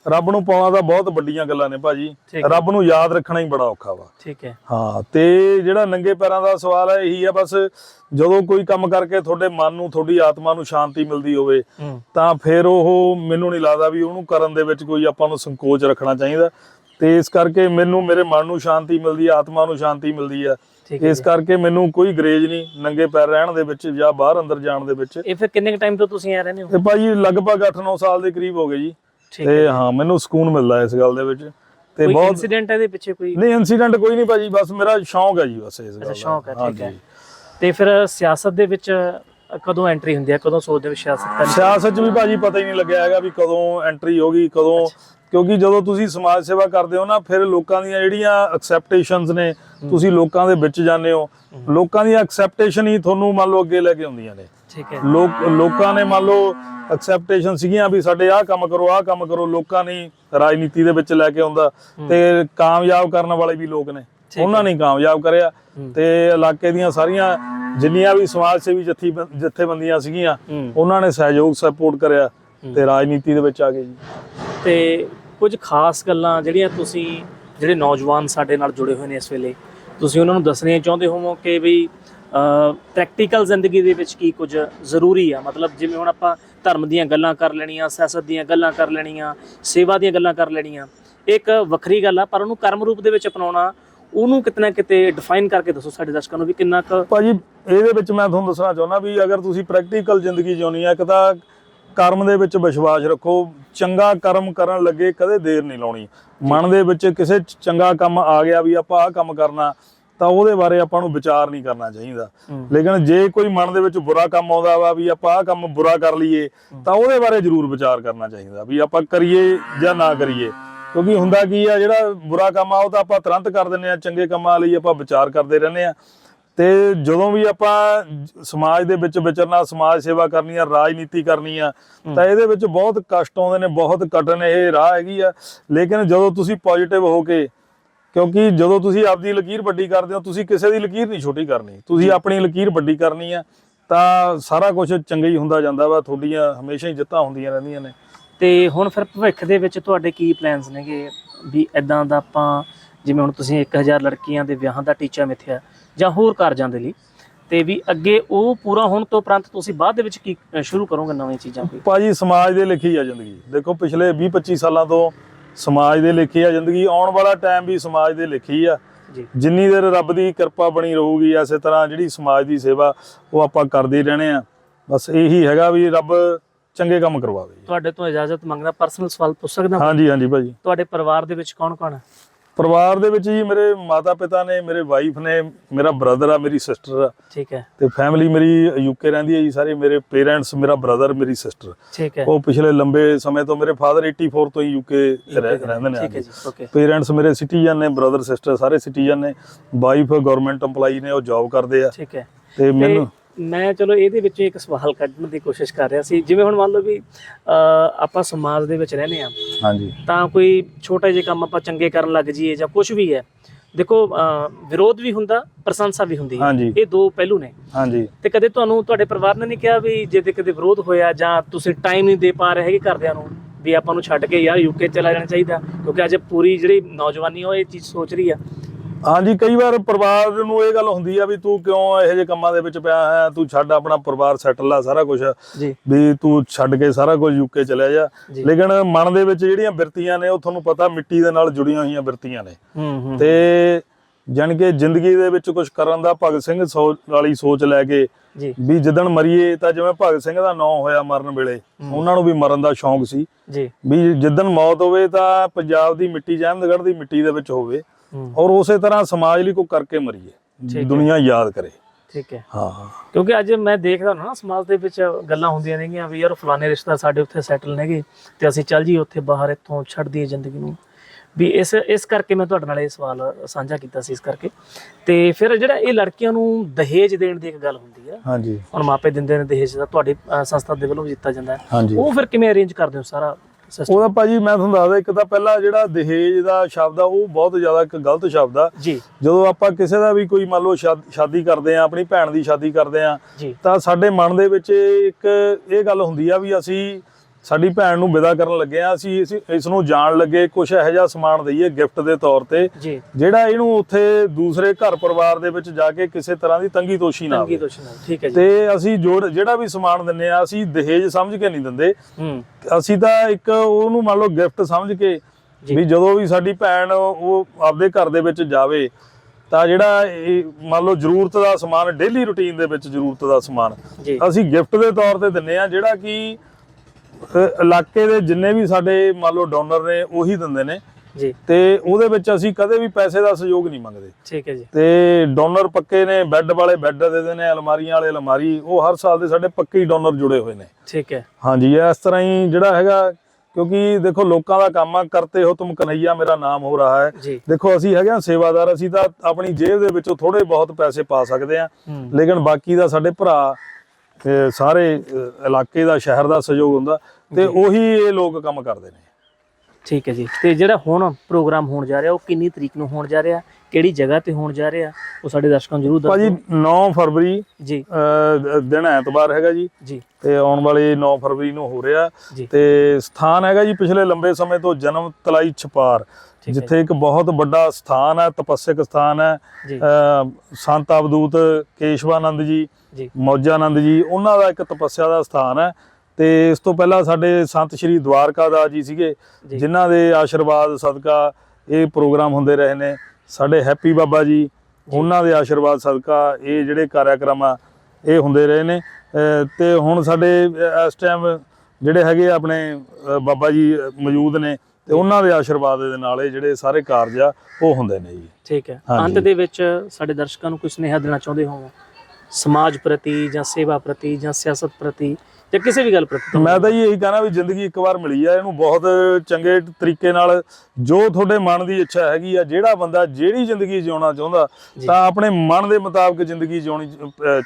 ਰੱਬ ਨੂੰ ਪਾਉਣਾ ਦਾ ਬਹੁਤ ਵੱਡੀਆਂ ਗੱਲਾਂ ਨੇ ਭਾਜੀ। ਰੱਬ ਨੂੰ ਯਾਦ ਰੱਖਣਾ ਹੀ ਬੜਾ ਔਖਾ ਵਾ। ਠੀਕ ਹੈ। ਹਾਂ ਤੇ ਜਿਹੜਾ ਨੰਗੇ ਪੈਰਾਂ ਦਾ ਸਵਾਲ ਹੈ ਇਹੀ ਆ ਬਸ ਜਦੋਂ ਕੋਈ ਕੰਮ ਕਰਕੇ ਤੁਹਾਡੇ ਮਨ ਨੂੰ ਤੁਹਾਡੀ ਆਤਮਾ ਨੂੰ ਸ਼ਾਂਤੀ ਮਿਲਦੀ ਹੋਵੇ ਤਾਂ ਫਿਰ ਉਹ ਮੈਨੂੰ ਨਹੀਂ ਲੱਗਦਾ ਵੀ ਉਹਨੂੰ ਕਰਨ ਦੇ ਵਿੱਚ ਕੋਈ ਆਪਾਂ ਨੂੰ ਸੰਕੋਚ ਰੱਖਣਾ ਚਾਹੀਦਾ। ਤੇ ਇਸ ਕਰਕੇ ਮੈਨੂੰ ਮੇਰੇ ਮਨ ਨੂੰ ਸ਼ਾਂਤੀ ਮਿਲਦੀ ਆ ਆਤਮਾ ਨੂੰ ਸ਼ਾਂਤੀ ਮਿਲਦੀ ਆ। ਇਸ ਕਰਕੇ ਮੈਨੂੰ ਕੋਈ ਗਰੇਜ ਨਹੀਂ ਨੰਗੇ ਪੈਰ ਰਹਿਣ ਦੇ ਵਿੱਚ ਜਾਂ ਬਾਹਰ ਅੰਦਰ ਜਾਣ ਦੇ ਵਿੱਚ। ਇਹ ਫਿਰ ਕਿੰਨੇ ਟਾਈਮ ਤੋਂ ਤੁਸੀਂ ਆ ਰਹਿੰਦੇ ਹੋ? ਤੇ ਭਾਈ ਲਗਭਗ 8-9 ਸਾਲ ਦੇ ਕਰੀਬ ਹੋ ਗਏ ਜੀ। ਤੇ ਹਾਂ ਮੈਨੂੰ ਸਕੂਨ ਮਿਲਦਾ ਇਸ ਗੱਲ ਦੇ ਵਿੱਚ। ਤੇ ਬਹੁਤ ਇਨਸੀਡੈਂਟ ਇਹਦੇ ਪਿੱਛੇ ਕੋਈ? ਨਹੀਂ ਇਨਸੀਡੈਂਟ ਕੋਈ ਨਹੀਂ ਭਾਜੀ ਬਸ ਮੇਰਾ ਸ਼ੌਂਕ ਹੈ ਜੀ ਬਸ ਇਸ ਗੱਲ ਦਾ। ਸ਼ੌਂਕ ਹੈ ਠੀਕ। ਹੈ। ਤੇ ਫਿਰ ਸਿਆਸਤ ਦੇ ਵਿੱਚ ਕਦੋਂ ਐਂਟਰੀ ਹੁੰਦੀ ਹੈ? ਕਦੋਂ ਸੋਚਦੇ ਹੋ ਸਿਆਸਤ ਕਰਨੀ? ਸਿਆਸਤ 'ਚ ਵੀ ਭਾਜੀ ਪਤਾ ਹੀ ਨਹੀਂ ਲੱਗਿਆ ਹੈਗਾ ਵੀ ਕਦੋਂ ਐਂਟਰੀ ਹੋਗੀ ਕਦੋਂ ਕਿਉਂਕਿ ਜਦੋਂ ਤੁਸੀਂ ਸਮਾਜ ਸੇਵਾ ਕਰਦੇ ਹੋ ਨਾ ਫਿਰ ਲੋਕਾਂ ਦੀਆਂ ਜਿਹੜੀਆਂ ਐਕਸੈਪਟੇਸ਼ਨਸ ਨੇ ਤੁਸੀਂ ਲੋਕਾਂ ਦੇ ਵਿੱਚ ਜਾਂਦੇ ਹੋ। ਲੋਕਾਂ ਦੀ ਐਕਸੈਪਟੇਸ਼ਨ ਹੀ ਤੁਹਾਨੂੰ ਮੰਨ ਲਓ ਅੱਗੇ ਲੈ ਕੇ ਆਉਂਦੀਆਂ ਨੇ। ਠੀਕ ਹੈ। ਲੋਕ ਲੋਕਾਂ ਨੇ ਮੰਨ ਲਓ ਐਕਸੈਪਟੇਸ਼ਨ ਸੀਗੀਆਂ ਵੀ ਸਾਡੇ ਆਹ ਕੰਮ ਕਰੋ ਆਹ ਕੰਮ ਕਰੋ ਲੋਕਾਂ ਨੇ ਰਾਜਨੀਤੀ ਦੇ ਵਿੱਚ ਲੈ ਕੇ ਆਉਂਦਾ। ਤੇ ਕਾਮਯਾਬ ਕਰਨ ਵਾਲੇ ਵੀ ਲੋਕ ਨੇ। ਉਹਨਾਂ ਨੇ ਕਾਮਯਾਬ ਕਰਿਆ। ਤੇ ਇਲਾਕੇ ਦੀਆਂ ਸਾਰੀਆਂ ਜਿੰਨੀਆਂ ਵੀ ਸਮਾਜ ਸੇਵੀ ਜਥੀ ਜਥੇਬੰਦੀਆਂ ਸੀਗੀਆਂ ਉਹਨਾਂ ਨੇ ਸਹਿਯੋਗ ਸਪੋਰਟ ਕਰਿਆ। ਤੇ ਰਾਜਨੀਤੀ ਦੇ ਵਿੱਚ ਆ ਗਏ ਜੀ। ਤੇ ਕੁਝ ਖਾਸ ਗੱਲਾਂ ਜਿਹੜੀਆਂ ਤੁਸੀਂ ਜਿਹੜੇ ਨੌਜਵਾਨ ਸਾਡੇ ਨਾਲ ਜੁੜੇ ਹੋਏ ਨੇ ਇਸ ਵੇਲੇ ਤੁਸੀਂ ਉਹਨਾਂ ਨੂੰ ਦੱਸਣੀਆਂ ਚਾਹੁੰਦੇ ਹੋਵੋ ਕਿ ਵੀ ਪ੍ਰੈਕਟੀਕਲ ਜ਼ਿੰਦਗੀ ਦੇ ਵਿੱਚ ਕੀ ਕੁਝ ਜ਼ਰੂਰੀ ਆ? ਮਤਲਬ ਜਿਵੇਂ ਹੁਣ ਆਪਾਂ ਧਰਮ ਦੀਆਂ ਗੱਲਾਂ ਕਰ ਲੈਣੀਆਂ ਸਿਆਸਤ ਦੀਆਂ ਗੱਲਾਂ ਕਰ ਲੈਣੀਆਂ ਸੇਵਾ ਦੀਆਂ ਗੱਲਾਂ ਕਰ ਲੈਣੀਆਂ ਇੱਕ ਵੱਖਰੀ ਗੱਲ ਆ ਪਰ ਉਹਨੂੰ ਕਰਮ ਰੂਪ ਦੇ ਵਿੱਚ ਅਪਣਾਉਣਾ ਉਹਨੂੰ ਕਿਤਨਾ ਕਿਤੇ ਡਿਫਾਈਨ ਕਰਕੇ ਦੱਸੋ ਸਾਡੇ ਦਰਸ਼ਕਾਂ ਨੂੰ ਵੀ ਕਿੰਨਾ ਕੁ ਭਾਜੀ ਇਹਦੇ ਵਿੱਚ ਮੈਂ ਤੁਹਾਨੂੰ ਦੱਸਣਾ ਚਾਹੁੰਦਾ ਵੀ ਅਗਰ ਤੁਸੀਂ ਪ੍ਰੈਕਟੀਕਲ ਜ਼ਿੰਦਗੀ ਜਿਉਣੀ ਹੈ ਇੱਕ ਤਾਂ ਕਰਮ ਦੇ ਵਿੱਚ ਵਿਸ਼ਵਾਸ ਰੱਖੋ ਚੰਗਾ ਕਰਮ ਕਰਨ ਲੱਗੇ ਕਦੇ ਦੇਰ ਨਹੀਂ ਲਾਉਣੀ। ਮਨ ਦੇ ਵਿੱਚ ਕਿਸੇ ਚੰਗਾ ਕੰਮ ਆ ਗਿਆ ਵੀ ਆਪਾਂ ਆਹ ਕੰਮ ਕਰਨਾ ਤਾਂ ਉਹਦੇ ਬਾਰੇ ਆਪਾਂ ਨੂੰ ਵਿਚਾਰ ਨਹੀਂ ਕਰਨਾ ਚਾਹੀਦਾ। ਲੇਕਿਨ ਜੇ ਕੋਈ ਮਨ ਦੇ ਵਿੱਚ ਬੁਰਾ ਕੰਮ ਆਉਂਦਾ ਵਾ ਵੀ ਆਪਾਂ ਆਹ ਕੰਮ ਬੁਰਾ ਕਰ ਲਈਏ ਤਾਂ ਉਹਦੇ ਬਾਰੇ ਜ਼ਰੂਰ ਵਿਚਾਰ ਕਰਨਾ ਚਾਹੀਦਾ ਵੀ ਆਪਾਂ ਕਰੀਏ ਜਾਂ ਨਾ ਕਰੀਏ। ਕਿਉਂਕਿ ਹੁੰਦਾ ਕੀ ਆ ਜਿਹੜਾ ਬੁਰਾ ਕੰਮ ਆ ਉਹ ਤਾਂ ਆਪਾਂ ਤੁਰੰਤ ਕਰ ਦਿੰਦੇ ਆ ਚੰਗੇ ਕੰਮਾਂ ਲਈ ਆਪਾਂ ਵਿਚਾਰ ਕਰਦੇ ਰਹਿੰਦੇ ਆ। ਤੇ ਜਦੋਂ ਵੀ ਆਪਾਂ ਸਮਾਜ ਦੇ ਵਿੱਚ ਵਿਚਰਨਾ ਸਮਾਜ ਸੇਵਾ ਕਰਨੀ ਆ ਰਾਜਨੀਤੀ ਕਰਨੀ ਆ ਤਾਂ ਇਹਦੇ ਵਿੱਚ ਬਹੁਤ ਕਸ਼ਟ ਆਉਂਦੇ ਨੇ ਬਹੁਤ ਕਠਿਨ ਇਹ ਰਾਹ ਹੈਗੀ ਆ। ਲੇਕਿਨ ਜਦੋਂ ਤੁਸੀਂ ਪੋਜ਼ਿਟਿਵ ਹੋ ਕੇ ਕਿਉਂਕਿ ਜਦੋਂ ਤੁਸੀਂ ਆਪਦੀ ਲਕੀਰ ਵੱਡੀ ਕਰਦੇ ਹੋ ਤੁਸੀਂ ਕਿਸੇ ਦੀ ਲਕੀਰ ਨਹੀਂ ਛੋਟੀ ਕਰਨੀ। ਤੁਸੀਂ ਆਪਣੀ ਲਕੀਰ ਵੱਡੀ ਕਰਨੀ ਆ ਤਾਂ ਸਾਰਾ ਕੁਝ ਚੰਗਾ ਹੀ ਹੁੰਦਾ ਜਾਂਦਾ ਵਾ ਤੁਹਾਡੀਆਂ ਹਮੇਸ਼ਾ ਹੀ ਜਿੱਤਾਂ ਹੁੰਦੀਆਂ ਰਹਿੰਦੀਆਂ ਨੇ। ਤੇ ਹੁਣ ਫਿਰ ਭਵਿੱਖ ਦੇ ਵਿੱਚ ਤੁਹਾਡੇ ਕੀ ਪਲਾਨਸ ਨੇਗੇ? ਵੀ ਇਦਾਂ ਦਾ ਆਪਾਂ ਜਿਵੇਂ ਹੁਣ ਤੁਸੀਂ 1000 ਲੜਕੀਆਂ ਦੇ ਵਿਆਹਾਂ ਦਾ ਟੀਚਾ ਮਿੱਥਿਆ ਜਾਂ ਹੋਰ ਕਾਰਜਾਂ ਦੇ ਲਈ ਤੇ ਵੀ ਅੱਗੇ ਉਹ ਪੂਰਾ ਹੋਣ ਤੋਂ ਉਪਰੰਤ ਤੁਸੀਂ ਬਾਅਦ ਦੇ ਵਿੱਚ ਕੀ ਸ਼ੁਰੂ ਕਰੋਗੇ ਨਵੀਆਂ ਚੀਜ਼ਾਂ ਕੋਈ? ਭਾਜੀ ਸਮਾਜ ਦੇ ਲਿਖੀ ਆ ਜ਼ਿੰਦਗੀ। ਦੇਖੋ ਪਿਛਲੇ 20 25 ਸਾਲਾਂ ਤੋਂ ਸਮਾਜ ਦੇ ਲਿਖੀ ਆ ਜ਼ਿੰਦਗੀ। ਆਉਣ ਵਾਲਾ ਟਾਈਮ ਵੀ ਸਮਾਜ ਦੇ ਲਿਖੀ ਆ। ਜੀ। ਜਿੰਨੀ ਦੇਰ ਰੱਬ ਦੀ ਕਿਰਪਾ ਬਣੀ ਰਹੂਗੀ ਐਸੇ ਤਰ੍ਹਾਂ ਜਿਹੜੀ ਸਮਾਜ ਦੀ ਸੇਵਾ ਉਹ ਆਪਾਂ ਕਰਦੇ ਹੀ ਰਹਿਣੇ ਆ। ਬਸ ਇਹੀ ਹੈਗਾ ਵੀ ਰੱਬ ਚੰਗੇ ਕੰਮ ਕਰਵਾਵੇ। ਤੁਹਾਡੇ ਤੋਂ ਇਜਾਜ਼ਤ ਮੰਗਦਾ ਪਰਸਨਲ ਸਵਾਲ ਪੁੱਛ ਸਕਦਾ ਹਾਂ? ਹਾਂਜੀ ਹਾਂਜੀ ਭਾਜੀ। ਤੁਹਾਡੇ ਪਰਿਵਾਰ ਦੇ ਵਿੱਚ ਕੌਣ ਕੌਣ ਹੈ ਪਰਿਵਾਰ ਦੇ ਵਿੱਚ ਜੀ ਮੇਰੇ ਮਾਤਾ ਪਿਤਾ ਨੇ ਮੇਰੇ ਵਾਈਫ ਨੇ ਮੇਰਾ ਬ੍ਰਦਰ ਆ ਮੇਰੀ ਸਿਸਟਰ ਆ। ਠੀਕ ਹੈ। ਤੇ ਫੈਮਿਲੀ ਮੇਰੀ ਯੂਕੇ ਰਹਿੰਦੀ ਹੈ ਜੀ ਸਾਰੇ ਮੇਰੇ ਪੇਰੈਂਟਸ ਮੇਰਾ ਬ੍ਰਦਰ ਮੇਰੀ ਸਿਸਟਰ ਠੀਕ ਹੈ। ਉਹ ਪਿਛਲੇ ਲੰਬੇ ਸਮੇਂ ਤੋਂ ਮੇਰੇ ਫਾਦਰ 84 ਤੋਂ ਹੀ ਯੂਕੇ ਰਹਿੰਦੇ ਨੇ ਠੀਕ ਹੈ ਜੀ ਓਕੇ ਪੇਰੈਂਟਸ ਮੇਰੇ ਸਿਟੀਜ਼ਨ ਨੇ ਬ੍ਰਦਰ ਸਿਸਟਰ ਸਾਰੇ ਸਿਟੀਜ਼ਨ ਨੇ। ਵਾਈਫ ਗਵਰਨਮੈਂਟ EMPLOYE ਨੇ ਉਹ ਜੌਬ ਕਰਦੇ ਆ। ਠੀਕ ਹੈ। ਤੇ ਮੈਨੂੰ ਮੈਂ ਚਲੋ ਇਹਦੇ ਵਿੱਚੋਂ ਇੱਕ ਸਵਾਲ ਕੱਢਣ ਦੀ ਕੋਸ਼ਿਸ਼ ਕਰ ਰਿਹਾ ਸੀ। ਜਿਵੇਂ ਹੁਣ ਮੰਨ ਲਓ ਵੀ ਆਪਾਂ ਸਮਾਜ ਦੇ ਵਿੱਚ ਰਹਿੰਦੇ ਆ ਹਾਂਜੀ। ਤਾਂ ਕੋਈ ਛੋਟੇ ਜਿਹੇ ਕੰਮ ਆਪਾਂ ਚੰਗੇ ਕਰਨ ਲੱਗ ਜਾਈਏ ਜਾਂ ਕੁਝ ਵੀ ਹੈ। ਦੇਖੋ ਵਿਰੋਧ ਵੀ ਹੁੰਦਾ ਪ੍ਰਸ਼ੰਸਾ ਵੀ ਹੁੰਦੀ ਹੈ। ਇਹ ਦੋ ਪਹਿਲੂ ਨੇ। ਹਾਂਜੀ। ਤੇ ਕਦੇ ਤੁਹਾਨੂੰ ਤੁਹਾਡੇ ਪਰਿਵਾਰ ਨੇ ਨਹੀਂ ਕਿਹਾ ਵੀ ਜੇ ਤੇ ਕਦੇ ਵਿਰੋਧ ਹੋਇਆ ਜਾਂ ਤੁਸੀਂ ਟਾਈਮ ਨਹੀਂ ਦੇ ਪਾ ਰਹੇ ਹੈਗੇ ਘਰਦਿਆਂ ਨੂੰ ਵੀ ਆਪਾਂ ਨੂੰ ਛੱਡ ਕੇ ਯਾਰ ਯੂਕੇ ਚਲਾ ਜਾਣਾ ਚਾਹੀਦਾ? ਕਿਉਂਕਿ ਅੱਜ ਪੂਰੀ ਜਿਹੜੀ ਨੌਜਵਾਨੀ ਉਹ ਇਹ ਚੀਜ਼ ਸੋਚ ਰਹੀ ਆ। ਹਾਂਜੀ ਕਈ ਵਾਰ ਪਰਿਵਾਰ ਨੂੰ ਇਹ ਗੱਲ ਹੁੰਦੀ ਆ ਵੀ ਤੂੰ ਕਿਉਂ ਇਹੋ ਜਿਹੇ ਕੰਮਾਂ ਦੇ ਵਿੱਚ ਪਿਆ ਹੈ? ਤੂੰ ਛੱਡ ਆਪਣਾ ਪਰਿਵਾਰ ਸੈਟਲ ਆ ਸਾਰਾ ਕੁਝ ਵੀ ਤੂੰ ਛੱਡ ਕੇ ਸਾਰਾ ਕੁਝ ਯੂਕੇ ਚਲਿਆ ਜਾ। ਲੇਕਿਨ ਮਨ ਦੇ ਵਿੱਚ ਜਿਹੜੀਆਂ ਬਿਰਤੀਆਂ ਨੇ ਉਹ ਤੁਹਾਨੂੰ ਪਤਾ ਮਿੱਟੀ ਦੇ ਨਾਲ ਜੁੜੀਆਂ ਹੋਈਆਂ ਬਿਰਤੀਆਂ ਨੇ। ਹੂੰ ਹੂੰ। ਤੇ ਜਾਣੀ ਕਿ ਜ਼ਿੰਦਗੀ ਦੇ ਵਿੱਚ ਕੁਝ ਕਰਨ ਦਾ ਭਗਤ ਸਿੰਘ ਵਾਲੀ ਸੋਚ ਲੈ ਕੇ ਵੀ ਜਿੱਦਣ ਮਰੀਏ ਤਾਂ ਜਿਵੇਂ ਭਗਤ ਸਿੰਘ ਦਾ ਨਾਂ ਹੋਇਆ ਮਰਨ ਵੇਲੇ ਉਹਨਾਂ ਨੂੰ ਵੀ ਮਰਨ ਦਾ ਸ਼ੌਂਕ ਸੀ। ਜੀ। ਵੀ ਜਿੱਦਣ ਮੌਤ ਹੋਵੇ ਤਾਂ ਪੰਜਾਬ ਦੀ ਮਿੱਟੀ ਜਹਿਮਦਗੜ੍ਹ ਦੀ ਮਿੱਟੀ ਦੇ ਵਿੱਚ ਹੋਵੇ। ਔਰ ਉਸੇ ਤਰ੍ਹਾਂ ਸਮਾਜ ਲਈ ਕੋਈ ਕਰਕੇ ਮਰੀਏ ਹੈ। ਦੁਨੀਆ ਯਾਦ ਕਰੇ। ਠੀਕ ਹੈ। ਹਾਂ। ਕਿਉਂਕਿ ਅੱਜ ਮੈਂ ਦੇਖਦਾ ਨਾ ਸਮਾਜ ਦੇ ਵਿੱਚ ਗੱਲਾਂ ਹੁੰਦੀਆਂ ਨੇਗੀਆਂ ਵੀ ਯਾਰ ਫਲਾਣੇ ਰਿਸ਼ਤਾ ਸਾਡੇ ਉੱਥੇ ਸੈਟਲ ਨੇਗੇ ਤੇ ਅਸੀਂ ਚੱਲ ਜੀ ਉੱਥੇ ਬਾਹਰ ਇੱਥੋਂ ਛੱਡ ਦਈਏ ਜ਼ਿੰਦਗੀ ਨੂੰ। ਵੀ ਇਸ ਇਸ ਕਰਕੇ ਮੈਂ ਤੁਹਾਡੇ ਨਾਲ ਇਹ ਸਵਾਲ ਸਾਂਝਾ ਕੀਤਾ ਸੀ ਇਸ ਕਰਕੇ। ਤੇ ਫਿਰ ਜਿਹੜਾ ਇਹ ਲੜਕੀਆਂ ਨੂੰ ਦਹੇਜ ਦੇਣ ਦੀ ਇੱਕ ਗੱਲ ਹੁੰਦੀ ਆ ਹਾਂਜੀ। ਹੁਣ ਮਾਪੇ ਦਿੰਦੇ ਨੇ ਦਹੇਜ ਦਾ ਤੁਹਾਡੀ ਸੰਸਥਾ ਦੇ ਵੱਲੋਂ ਦਿੱਤਾ ਜਾਂਦਾ ਹੈ। ਉਹ ਫਿਰ ਕਿਵੇਂ ਅਰੇਂਜ ਕਰਦੇ ਹੋ ਸਾਰਾ ਉਹਦਾ ਭਾਜੀ ਮੈਂ ਤੁਹਾਨੂੰ ਦੱਸਦਾ ਇੱਕ ਤਾਂ ਪਹਿਲਾਂ ਜਿਹੜਾ ਦਹੇਜ ਦਾ ਸ਼ਬਦ ਆ ਉਹ ਬਹੁਤ ਜ਼ਿਆਦਾ ਇੱਕ ਗਲਤ ਸ਼ਬਦ ਆ। ਜੀ। ਜਦੋਂ ਆਪਾਂ ਕਿਸੇ ਦਾ ਵੀ ਕੋਈ ਮੰਨ ਲਓ ਸ਼ਾਦ- ਕਰਦੇ ਆ ਆਪਣੀ ਭੈਣ ਦੀ ਸ਼ਾਦੀ ਕਰਦੇ ਆ ਤਾਂ ਸਾਡੇ ਮਨ ਦੇ ਵਿੱਚ ਇੱਕ ਇਹ ਗੱਲ ਹੁੰਦੀ ਆ ਵੀ ਅਸੀਂ ਸਾਡੀ ਭੈਣ ਨੂੰ ਵਿਦਾ ਕਰਨ ਲੱਗੇ ਆ ਅਸੀਂ ਇਸ- ਨੂੰ ਜਾਣ ਲੱਗੇ ਕੁਝ ਇਹੋ ਜਿਹਾ ਸਮਾਨ ਦਈਏ ਗਿਫਟ ਦੇ ਤੌਰ ਤੇ ਜਿਹੜਾ ਇਹਨੂੰ ਉੱਥੇ ਦੂਸਰੇ ਘਰ ਪਰਿਵਾਰ ਦੇ ਵਿੱਚ ਜਾ ਕੇ ਕਿਸੇ ਤਰ੍ਹਾਂ ਦੀ ਤੰਗੀ ਤੋਸ਼ੀ ਨਾ ਤੰਗੀ ਠੀਕ ਹੈ ਜੀ। ਤੇ ਅਸੀਂ ਜਿਹੜਾ ਵੀ ਸਮਾਨ ਦਿੰਨੇ ਆ ਅਸੀਂ ਦਹੇਜ ਸਮਝ ਕੇ ਨਹੀਂ ਦਿੰਦੇ। ਅਸੀਂ ਤਾਂ ਇੱਕ ਉਹਨੂੰ ਮੰਨ ਲਓ ਗਿਫਟ ਸਮਝ ਕੇ। ਵੀ ਜਦੋਂ ਵੀ ਸਾਡੀ ਭੈਣ ਉਹ ਆਪਦੇ ਘਰ ਦੇ ਵਿੱਚ ਜਾਵੇ ਤਾਂ ਜਿਹੜਾ ਇਹ ਮੰਨ ਲਓ ਜ਼ਰੂਰਤ ਦਾ ਸਮਾਨ ਡੇਲੀ ਰੁਟੀਨ ਦੇ ਵਿੱਚ ਜ਼ਰੂਰਤ ਦਾ ਸਮਾਨ ਅਸੀਂ ਗਿਫਟ ਦੇ ਤੌਰ ਤੇ ਦਿੰਨੇ ਆ ਜਿਹੜਾ ਕਿ ਇਲਾਕੇ ਦੇ ਜਿੰਨੇ ਵੀ ਸਾਡੇ ਮੰਨ ਲਓ ਡੋਨਰ ਨੇ ਉਹੀ ਦਿੰਦੇ ਨੇ। ਜੀ। ਤੇ ਉਹਦੇ ਵਿੱਚ ਅਸੀਂ ਕਦੇ ਵੀ ਪੈਸੇ ਦਾ ਸਹਿਯੋਗ ਨਹੀਂ ਮੰਗਦੇ। ਠੀਕ ਹੈ ਜੀ। ਤੇ ਡੋਨਰ ਪੱਕੇ ਨੇ ਬੈੱਡ ਵਾਲੇ ਬੈੱਡ ਦੇ ਦਿੰਦੇ ਨੇ ਅਲਮਾਰੀਆਂ ਵਾਲੇ ਅਲਮਾਰੀ ਉਹ ਹਰ ਸਾਲ ਦੇ ਸਾਡੇ ਪੱਕੇ ਹੀ ਡੋਨਰ ਜੁੜੇ ਹੋਏ ਨੇ। ਠੀਕ ਹੈ। ਹਾਂਜੀ ਇਸ ਤਰ੍ਹਾਂ ਹੀ ਜਿਹੜਾ ਹੈਗਾ ਕਿਉਂਕਿ ਦੇਖੋ ਲੋਕਾਂ ਦਾ ਕੰਮ ਆ ਕਰਤੇ ਹੋ ਤੁਮ ਕਨਈਆ ਮੇਰਾ ਨਾਮ ਹੋ ਰਹਾ ਹੈ। ਦੇਖੋ ਅਸੀਂ ਹੈਗੇ ਆ ਸੇਵਾਦਾਰ ਅਸੀਂ ਤਾਂ ਆਪਣੀ ਜੇਬ ਦੇ ਵਿੱਚੋਂ ਥੋੜੇ ਬਹੁਤ ਪੈਸੇ ਪਾ ਸਕਦੇ ਆ ਲੇਕਿਨ ਬਾਕੀ ਦਾ ਸਾਡੇ ਭਰਾ ਸਾਰੇ ਇਲਾਕੇ ਦਾ ਸ਼ਹਿਰ ਦਾ ਸਹਿਯੋਗ ਹੁੰਦਾ ਤੇ ਉਹੀ ਇਹ ਲੋਕ ਕੰਮ ਕਰਦੇ ਨੇ। ਠੀਕ ਹੈ ਜੀ। ਤੇ ਜਿਹੜਾ ਹੁਣ ਪ੍ਰੋਗਰਾਮ ਹੋਣ ਜਾ ਰਿਹਾ ਉਹ ਕਿੰਨੀ ਤਰੀਕ ਨੂੰ ਹੋਣ ਜਾ ਰਿਹਾ? ਕਿਹੜੀ ਜਗ੍ਹਾ ਤੇ ਹੋਣ ਜਾ ਰਿਹਾ? ਉਹ ਸਾਡੇ ਦਰਸ਼ਕਾਂ ਨੂੰ ਜਰੂਰ ਦੱਸੋ। ਭਾਜੀ 9 ਫਰਵਰੀ ਜੀ। ਦਿਨ ਐਤਵਾਰ ਹੈਗਾ ਜੀ। ਜੀ। ਤੇ ਆਉਣ ਵਾਲੇ 9 ਫਰਵਰੀ ਨੂੰ ਹੋ ਰਿਹਾ। ਤੇ ਸਥਾਨ ਹੈਗਾ ਜੀ ਪਿਛਲੇ ਲੰਬੇ ਸਮੇਂ ਤੋਂ ਜਨਮ ਤਲਾਈ ਛਪਾਰ ਜਿੱਥੇ ਇੱਕ ਬਹੁਤ ਵੱਡਾ ਸਥਾਨ ਹੈ ਤਪੱਸਿਕ ਸਥਾਨ ਹੈ। ਸੰਤ ਅਵਧੂਤ ਕੇਸ਼ਵਾਨੰਦ ਜੀ ਜੀ। ਮੌਜਾਨੰਦ ਜੀ ਉਹਨਾਂ ਦਾ ਇੱਕ ਤਪੱਸਿਆ ਦਾ ਸਥਾਨ ਹੈ ਤੇ ਇਸ ਤੋਂ ਪਹਿਲਾਂ ਸਾਡੇ ਸੰਤ ਸ਼੍ਰੀ ਦਵਾਰਕਾ ਦਾਸ ਜੀ ਸੀਗੇ। ਜਿਨ੍ਹਾਂ ਦੇ ਆਸ਼ੀਰਵਾਦ ਸਦਕਾ ਇਹ ਪ੍ਰੋਗਰਾਮ ਹੁੰਦੇ ਰਹੇ ਨੇ। ਸਾਡੇ ਹੈਪੀ ਬਾਬਾ ਜੀ ਉਹਨਾਂ ਦੇ ਆਸ਼ੀਰਵਾਦ ਸਦਕਾ ਇਹ ਜਿਹੜੇ ਕਾਰਿਆਕਰਮ ਆ ਇਹ ਹੁੰਦੇ ਰਹੇ ਨੇ। ਤੇ ਹੁਣ ਸਾਡੇ ਇਸ ਟਾਈਮ ਜਿਹੜੇ ਹੈਗੇ ਆਪਣੇ ਬਾਬਾ ਜੀ ਮੌਜੂਦ ਨੇ ਤੇ ਉਹਨਾਂ ਦੇ ਆਸ਼ੀਰਵਾਦ ਦੇ ਨਾਲ ਇਹ ਜਿਹੜੇ ਸਾਰੇ ਕਾਰਜ ਆ ਉਹ ਹੁੰਦੇ ਨੇ ਜੀ। ਠੀਕ ਹੈ। ਅੰਤ ਦੇ ਵਿੱਚ ਸਾਡੇ ਦਰਸ਼ਕਾਂ ਨੂੰ ਕੋਈ ਸੁਨੇਹਾ ਦੇਣਾ ਚਾਹੁੰਦੇ ਹੋ? ਸਮਾਜ ਪ੍ਰਤੀ ਜਾਂ ਸੇਵਾ ਪ੍ਰਤੀ ਜਾਂ ਸਿਆਸਤ ਪ੍ਰਤੀ ਜਾਂ ਕਿਸੇ ਵੀ ਗੱਲ ਪ੍ਰਤੀ ਮੈਂ ਤਾਂ ਇਹੀ ਕਹਿਣਾ ਵੀ ਜ਼ਿੰਦਗੀ ਇੱਕ ਵਾਰ ਮਿਲੀ ਆ ਇਹਨੂੰ ਬਹੁਤ ਚੰਗੇ ਤਰੀਕੇ ਨਾਲ ਜੋ ਤੁਹਾਡੇ ਮਨ ਦੀ ਇੱਛਾ ਹੈਗੀ ਆ ਜਿਹੜਾ ਬੰਦਾ ਜਿਹੜੀ ਜ਼ਿੰਦਗੀ ਜਿਉਣਾ ਚਾਹੁੰਦਾ। ਤਾਂ ਆਪਣੇ ਮਨ ਦੇ ਮੁਤਾਬਕ ਜ਼ਿੰਦਗੀ ਜਿਉਣੀ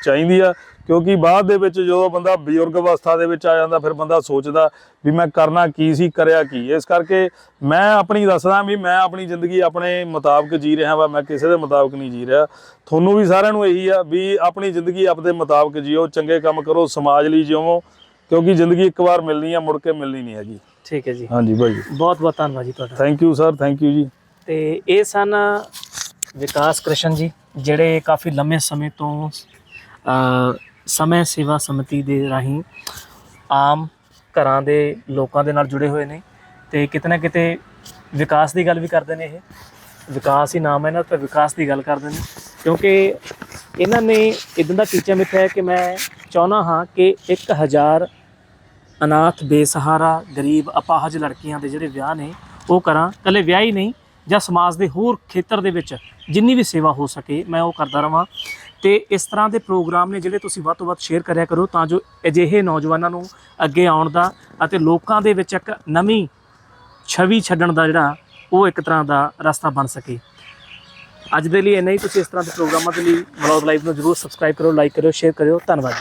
ਚਾਹੀਦੀ ਆ ਕਿਉਂਕਿ ਬਾਅਦ ਦੇ ਵਿੱਚ ਜਦੋਂ ਬੰਦਾ ਬਜ਼ੁਰਗ ਅਵਸਥਾ ਦੇ ਵਿੱਚ ਆ ਜਾਂਦਾ ਫਿਰ ਬੰਦਾ ਸੋਚਦਾ ਵੀ ਮੈਂ ਕਰਨਾ ਕੀ ਸੀ ਕਰਿਆ ਕੀ। ਇਸ ਕਰਕੇ ਮੈਂ ਆਪਣੀ ਦੱਸਦਾ ਵੀ ਮੈਂ ਆਪਣੀ ਜ਼ਿੰਦਗੀ ਆਪਣੇ ਮੁਤਾਬਕ ਜੀ ਰਿਹਾ ਵਾ ਮੈਂ ਕਿਸੇ ਦੇ ਮੁਤਾਬਕ ਨਹੀਂ ਜੀ ਰਿਹਾ। ਤੁਹਾਨੂੰ ਵੀ ਸਾਰਿਆਂ ਨੂੰ ਇਹੀ ਆ ਵੀ ਆਪਣੀ ਜ਼ਿੰਦਗੀ ਆਪਦੇ ਮੁਤਾਬਕ ਜੀਓ ਚੰਗੇ ਕੰਮ ਕਰੋ ਸਮਾਜ ਲਈ ਜਿਉਵੋ ਕਿਉਂਕਿ ਜ਼ਿੰਦਗੀ ਇੱਕ ਵਾਰ ਮਿਲਣੀ ਆ ਮੁੜ ਕੇ ਮਿਲਣੀ ਨਹੀਂ ਹੈਗੀ। ਠੀਕ ਹੈ ਜੀ। ਹਾਂਜੀ ਭਾਈ ਬਹੁਤ ਬਹੁਤ ਧੰਨਵਾਦ ਜੀ ਤੁਹਾਡਾ। Thank you sir thank you ਜੀ। ਤੇ ਇਹ ਸਨ ਵਿਕਾਸ ਕ੍ਰਿਸ਼ਨ ਜੀ ਜਿਹੜੇ ਕਾਫੀ ਲੰਮੇ ਸਮੇਂ ਤੋਂ ਸਮੇਂ ਸੇਵਾ ਸਮਿਤੀ ਦੇ ਰਾਹੀਂ ਆਮ ਘਰਾਂ ਦੇ ਲੋਕਾਂ ਦੇ ਨਾਲ ਜੁੜੇ ਹੋਏ ਨੇ ਤੇ ਕਿਤੇ ਨਾ ਕਿਤੇ ਵਿਕਾਸ ਦੀ ਗੱਲ ਵੀ ਕਰਦੇ ਨੇ ਇਹ। ਵਿਕਾਸ ਹੀ ਨਾਮ ਹੈ ਨਾ ਤਾਂ ਵਿਕਾਸ ਦੀ ਗੱਲ ਕਰਦੇ ਨੇ। ਕਿਉਂਕਿ ਇਹਨਾਂ ਨੇ ਇਦਾਂ ਦਾ ਟੀਚਾ ਮਿੱਥਿਆ ਹੈ ਕਿ ਮੈਂ ਚਾਹੁੰਦਾ ਹਾਂ ਕਿ 1000 ਅਨਾਥ, ਬੇਸਹਾਰਾ, ਗਰੀਬ, ਅਪਾਹਜ ਲੜਕੀਆਂ ਦੇ ਜਿਹੜੇ ਵਿਆਹ ਨੇ, ਉਹ ਕਰਾਂ ਕੱਲੇ ਵਿਆਹ ਹੀ ਨਹੀਂ, ਜਾਂ ਸਮਾਜ ਦੇ ਹੋਰ ਖੇਤਰ ਦੇ ਵਿੱਚ ਜਿੰਨੀ ਵੀ ਸੇਵਾ ਹੋ ਸਕੇ, ਮੈਂ ਉਹ ਕਰਦਾ ਰਵਾਂ। ਤੇ ਇਸ ਤਰ੍ਹਾਂ ਦੇ ਪ੍ਰੋਗਰਾਮ ਨੇ ਜਿਹੜੇ ਤੁਸੀਂ ਵੱਧ ਤੋਂ ਵੱਧ ਸ਼ੇਅਰ ਕਰਿਆ ਕਰੋ ਤਾਂ ਜੋ ਅਜਿਹੇ ਨੌਜਵਾਨਾਂ ਨੂੰ ਅੱਗੇ ਆਉਣ ਦਾ ਅਤੇ ਲੋਕਾਂ ਦੇ ਵਿੱਚ ਇੱਕ ਨਵੀਂ ਛਵੀ ਛੱਡਣ ਦਾ ਜਿਹੜਾ ਉਹ ਇੱਕ ਤਰ੍ਹਾਂ ਦਾ ਰਸਤਾ ਬਣ ਸਕੇ। ਅੱਜ ਦੇ ਲਈ ਇੰਨਾ ਹੀ। ਤੁਸੀਂ ਇਸ ਤਰ੍ਹਾਂ ਦੇ ਪ੍ਰੋਗਰਾਮਾਂ ਦੇ ਲਈ ਵਲੌਗ ਲਾਈਵ ਨੂੰ ਜਰੂਰ ਸਬਸਕ੍ਰਾਈਬ ਕਰੋ ਲਾਈਕ ਕਰਿਓ ਸ਼ੇਅਰ ਕਰਿਓ। ਧੰਨਵਾਦ ਜੀ।